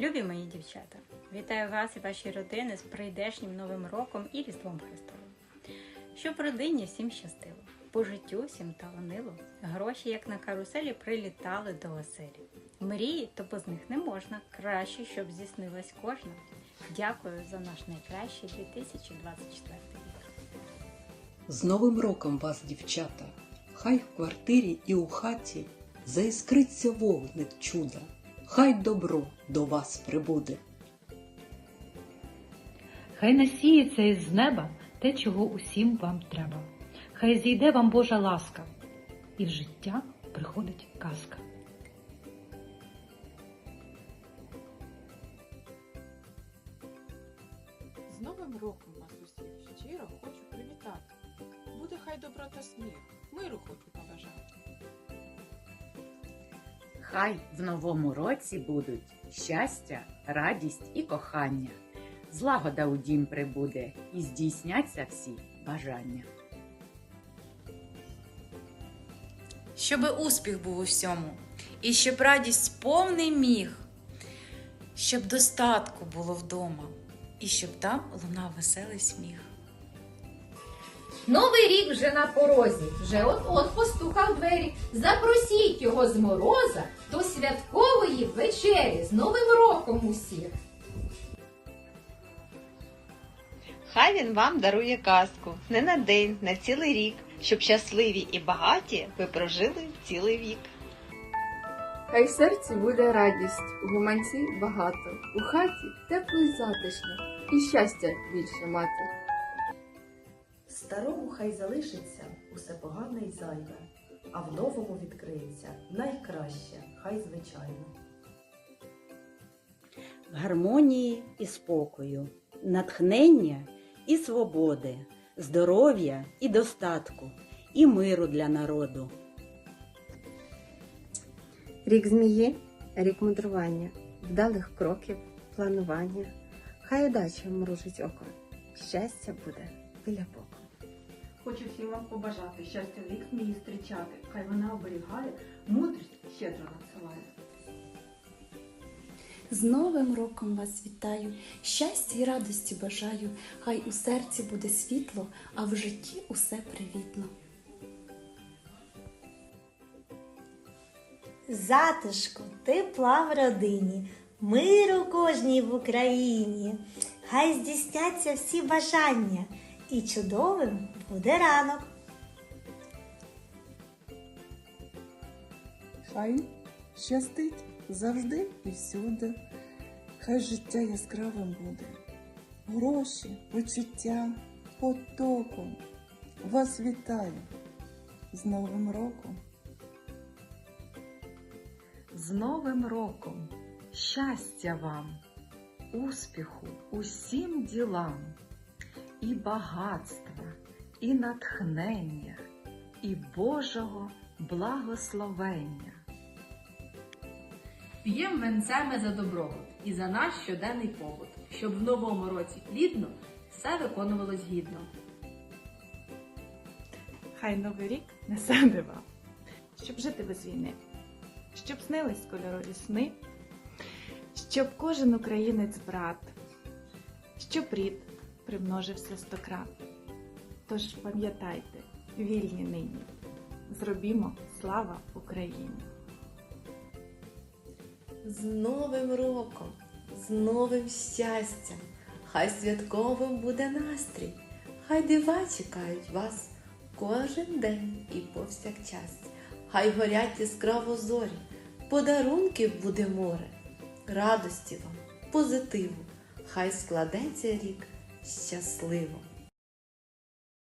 Любі мої дівчата, вітаю вас і ваші родини з прийдешнім Новим роком і Різдвом Христовим. Щоб родині всім щастило, по життю всім таланило, гроші, як на каруселі, прилітали до оселі. Мрії, то без них не можна, краще, щоб здійснилась кожна. Дякую за наш найкращий 2024 рік. З Новим роком вас, дівчата! Хай в квартирі і у хаті заіскриться вогник чуда, хай добро до вас прибуде. Хай насіється із неба те, чого усім вам треба. Хай зійде вам Божа ласка, і в життя приходить казка. З Новим роком вас усіх щиро хочу привітати. Буде хай добро та сміх, миру хочу побажати. Хай в новому році будуть щастя, радість і кохання. Злагода у дім прибуде і здійсняться всі бажання. Щоби успіх був у всьому, і щоб радість повний міг, щоб достатку було вдома, і щоб там лунав веселий сміх. Новий рік вже на порозі, вже от-от постукав двері. Запросіть його з мороза до святкової вечері з Новим роком усіх. Хай він вам дарує казку не на день, на цілий рік, щоб щасливі і багаті ви прожили цілий вік. Хай в серці буде радість, у гуманці багато, у хаті тепло й затишно, і щастя більше мати. Старому хай залишиться усе погане й зайве, а в новому відкриється найкраще, хай звичайно. в гармонії і спокою, натхнення і свободи, здоров'я і достатку, і миру для народу. Рік змії, рік мудрування, вдалих кроків, планування. Хай удача мружить око, щастя буде біля боку. Хочу всім вам побажати щастя в рік змії зустрічати, хай вона оберігає, мудрість щедро надсилає. З Новим роком вас вітаю, щастя і радості бажаю, хай у серці буде світло, а в житті усе привітно. Затишку, тепла в родині, миру кожній в Україні. Хай здійсняться всі бажання, і чудовим буде ранок. Хай щастить завжди і всюди, хай життя яскравим буде. Гроші, почуття потоком. Вас вітаю з Новим роком. З Новим роком! Щастя вам, успіху усім ділам, і багатства, і натхнення, і Божого благословення. П'єм венцями за добробут і за наш щоденний побут, щоб в новому році плідно все виконувалось гідно. Хай новий рік несе дива, щоб жити без війни, щоб снились кольорові сни, щоб кожен українець брат, щоб рід примножився стократ. Тож пам'ятайте, вільні нині, зробімо слава Україні! З Новим роком, з новим щастям, хай святковим буде настрій, хай дива чекають вас кожен день і повсякчас. Хай горять яскраво зорі, подарунків буде море, радості вам, позитиву, хай складеться рік щасливо.